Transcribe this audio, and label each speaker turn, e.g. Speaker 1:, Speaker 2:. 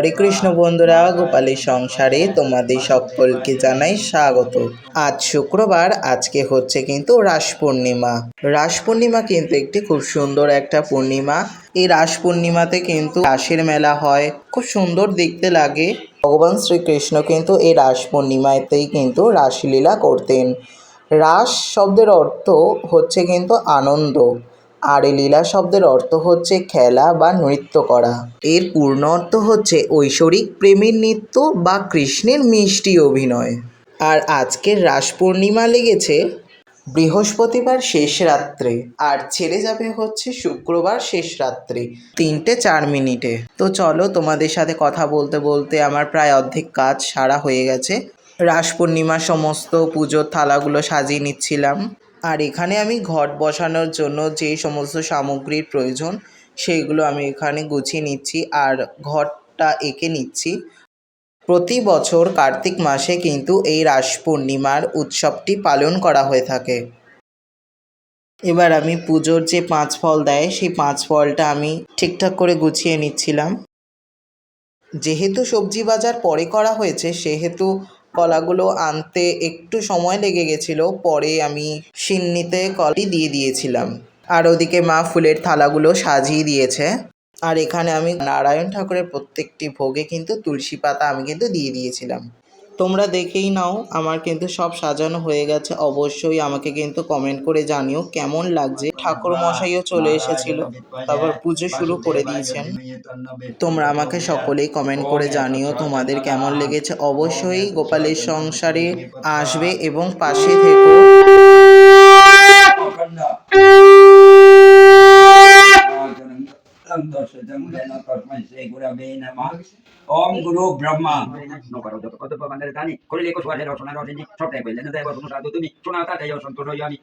Speaker 1: হরে কৃষ্ণ বন্ধুরা, গোপালের সংসারে তোমাদের সকলকে জানাই স্বাগত। আজ শুক্রবার, আজকে হচ্ছে কিন্তু রাস পূর্ণিমা। রাস পূর্ণিমা কিন্তু একটি খুব সুন্দর একটা পূর্ণিমা। এই রাস পূর্ণিমাতে কিন্তু রাসের মেলা হয়, খুব সুন্দর দেখতে লাগে। ভগবান শ্রীকৃষ্ণ কিন্তু এই রাস পূর্ণিমাতেই কিন্তু রাসলীলা করতেন। রাস শব্দের অর্থ হচ্ছে কিন্তু আনন্দ। আর এই লীলা শব্দের অর্থ হচ্ছে খেলা বা নৃত্য করা। এর পূর্ণ অর্থ হচ্ছে ঐশ্বরিক প্রেমের নৃত্য বা কৃষ্ণের মিষ্টি অভিনয়। আর আজকের রাস পূর্ণিমা লেগেছে বৃহস্পতিবার শেষ রাত্রে, আর ছেড়ে যাবে হচ্ছে শুক্রবার শেষ রাত্রে, তিনটে চার মিনিটে। তো চলো তোমাদের সাথে কথা বলতে বলতে আমার প্রায় অর্ধেক কাজ সারা হয়ে গেছে। রাস পূর্ণিমার সমস্ত পুজোর থালাগুলো সাজিয়ে নিচ্ছিলাম। আর এখানে আমি ঘট বসানোর জন্য যে সমস্ত সামগ্রীর প্রয়োজন, সেইগুলো আমি এখানে গুছিয়ে নিচ্ছি আর ঘরটা এঁকে নিচ্ছি। প্রতি বছর কার্তিক মাসে কিন্তু এই রাস পূর্ণিমার উৎসবটি পালন করা হয়ে থাকে। এবার আমি পুজোর যে পাঁচ ফল দেয়, সেই পাঁচ ফলটা আমি ঠিকঠাক করে গুছিয়ে নিচ্ছিলাম। যেহেতু সবজি বাজার পরে করা হয়েছে, সেহেতু কলাগুলো আনতে একটু সময় লেগে গেছিল, পরে আমি সিন্নিতে কলটি দিয়ে দিয়েছিলাম। আর ওদিকে মা ফুলের থালাগুলো সাজিয়ে দিয়েছে। আর এখানে আমি নারায়ণ ঠাকুরের প্রত্যেকটি ভোগে কিন্তু তুলসী পাতা আমি কিন্তু দিয়ে দিয়েছিলাম। তোমরা দেখেই নাও আমার কিন্তু সব সাজানো হয়ে গেছে অবশ্যই আমাকে কিন্তু কমেন্ট করে জানিও কেমন লাগছে ঠাকুর মশাইও চলে এসেছিল তারপর পুজো শুরু করে দিয়েছেন তোমরা আমাকে সকলেই কমেন্ট করে জানিও তোমাদের কেমন লেগেছে অবশ্যই গোপালের সংসারে আসবে এবং পাশে থেকো
Speaker 2: ওম গুরু ব্রহ্মা নকারো যত কত প্রমাণের দানি করিলে কো সোয়ালে রচনা রচনি সবটাই কইলেন দেব কোনো সাধু তুমি। শোনা তাতে সন্তোষ হই আমি